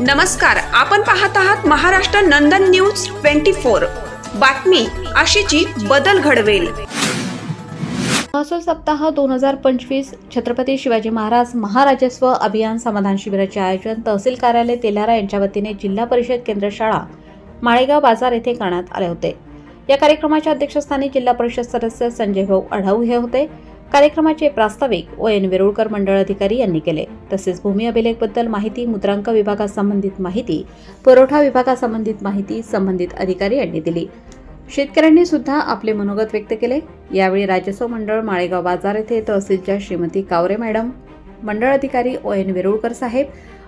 नमस्कार आपण पाहत आहात Maharashtra Nandan news twenty four. बातमी अशीची बदल घडवेल. महसूल सप्ताह दोन हजार पंचवीस छत्रपती शिवाजी महाराज महाराजस्व अभियान समाधान शिबिराचे आयोजन तहसील कार्यालय तेलारा यांच्या वतीने जिल्हा परिषद केंद्र शाळा माळेगाव बाजार येथे करण्यात आले होते. या कार्यक्रमाच्या अध्यक्षस्थानी जिल्हा परिषद सदस्य संजय भाऊ आढाऊ हे होते. कार्यक्रमाचे प्रास्ताविक ओ एन वेरुळकर मंडळ अधिकारी यांनी केले. तसेच भूमी अभिलेखबद्दल माहिती मुद्रांक विभागासंबंधित माहिती पुरवठा विभागासंबंधित माहिती संबंधित अधिकारी यांनी दिली. शेतकऱ्यांनी सुद्धा आपले मनोगत व्यक्त केले. यावेळी राजस्व मंडळ माळेगाव बाजार येथे तहसीलच्या श्रीमती कावरे मॅडम मंडळ अधिकारी ओ एन वेरुळकर साहेब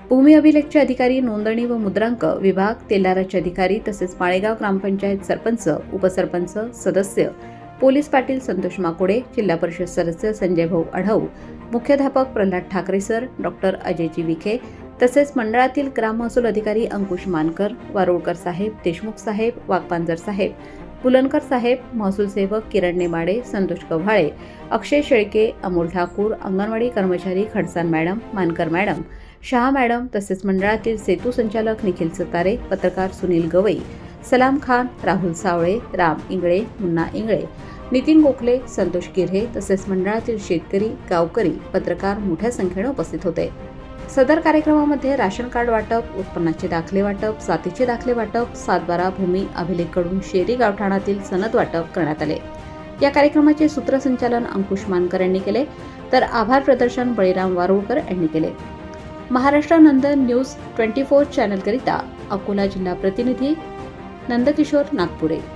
भूमी अभिलेखचे अधिकारी नोंदणी व मुद्रांक विभाग तेलाराचे अधिकारी तसेच माळेगाव ग्रामपंचायत सरपंच उपसरपंच सदस्य पोलीस पाटील संतोष माकुडे जिल्हा परिषद सदस्य संजय भाऊ अढाऊ मुख्याध्यापक प्रल्हाद ठाकरे सर डॉक्टर अजयजी विखे तसेच मंडळातील ग्राम महसूल अधिकारी अंकुश मानकर वारुळकर साहेब देशमुख साहेब वाघपांजर साहेब पुलनकर साहेब महसूल सेवक किरण नेमाडे संतोष कव्हाळे अक्षय शेळके अमोल ठाकूर अंगणवाडी कर्मचारी Khadsan madam Mankar madam Shah madam तसेच मंडळातील सेतू संचालक निखिल सतारे पत्रकार सुनील गवई सलाम खान राहुल सावळे राम इंगळे मुन्ना इंगळे नितीन गोखले संतोष गिऱ्हे तसेच मंडळातील शेतकरी गावकरी पत्रकार मोठ्या संख्येने उपस्थित होते. सदर कार्यक्रमामध्ये राशन कार्ड वाटप उत्पन्नाचे दाखले वाटप जातीचे दाखले वाटप सातबारा भूमी अभिलेखकडून शेरी गावठाणातील सनद वाटप करण्यात आले. या कार्यक्रमाचे सूत्रसंचालन अंकुश मानकर यांनी केले तर आभार प्रदर्शन बळीराम वारुळकर यांनी केले. Maharashtra Nandan news twenty four चॅनलकरिता Akola जिल्हा प्रतिनिधी नंदकिशोर नागपुरे.